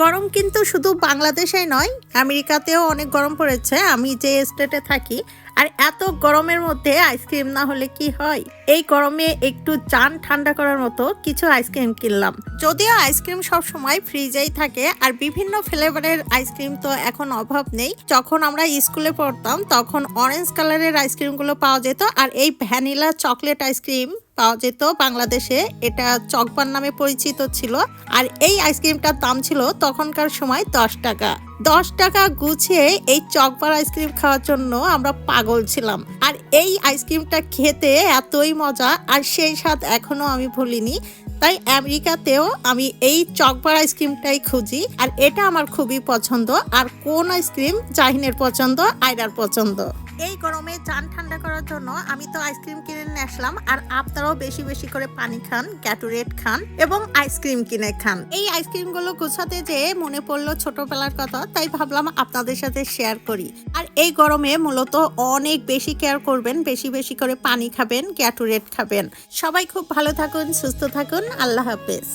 গরম কিন্তু শুধু বাংলাদেশেই নয়, আমেরিকাতেও অনেক গরম পড়েছে, আমি যে স্টেটে থাকি। আর এত গরমের মধ্যে আইসক্রিম না হলে কি হয়? এই গরমে একটু চান ঠান্ডা করার মতো কিছু আইসক্রিম কিনলাম। যদিও আইসক্রিম সব সময় ফ্রিজেই থাকে, আর বিভিন্ন ফ্লেভারের আইসক্রিম তো এখন অভাব নেই। যখন আমরা স্কুলে পড়তাম, তখন অরেঞ্জ কালারের আইসক্রিমগুলো পাওয়া যেত, আর এই ভ্যানিলা চকলেট আইসক্রিম পাওয়া যেত। বাংলাদেশে এটা চকবার নামে পরিচিত ছিল। আর এই আইসক্রিমটার দাম ছিল তখনকার সময় দশ টাকা। দশ টাকা গুছিয়ে এই চকবার আইসক্রিম খাওয়ার জন্য আমরা পাগল ছিলাম। আর এই আইসক্রিমটা খেতে এতই মজা, আর সেই স্বাদ এখনও আমি ভুলিনি। তাই আমেরিকাতেও আমি এই চকবার আইসক্রিমটাই খুঁজি। আর এটা আমার খুবই পছন্দ। আর কোন আইসক্রিম জাহিনের পছন্দ, আয়রার পছন্দ। এই গরমে চান ঠান্ডা করার জন্য আমি তো আইসক্রিম কিনে নিয়ে আসলাম, আর আপনারাও বেশি বেশি করে পানি খান গ্যাটোরেট খান এবং আইসক্রিম কিনে খান। এই আইসক্রিমগুলো গুছাতে যে মনে পড়ল ছোটবেলার কথা, তাই ভাবলাম আপনাদের সাথে শেয়ার করি। আর এই গরমে মূলত অনেক বেশি কেয়ার করবেন, বেশি বেশি করে পানি খাবেন গ্যাটোরেট খাবেন। সবাই খুব ভালো থাকুন, সুস্থ থাকুন, আল্লাহ হাফেজ।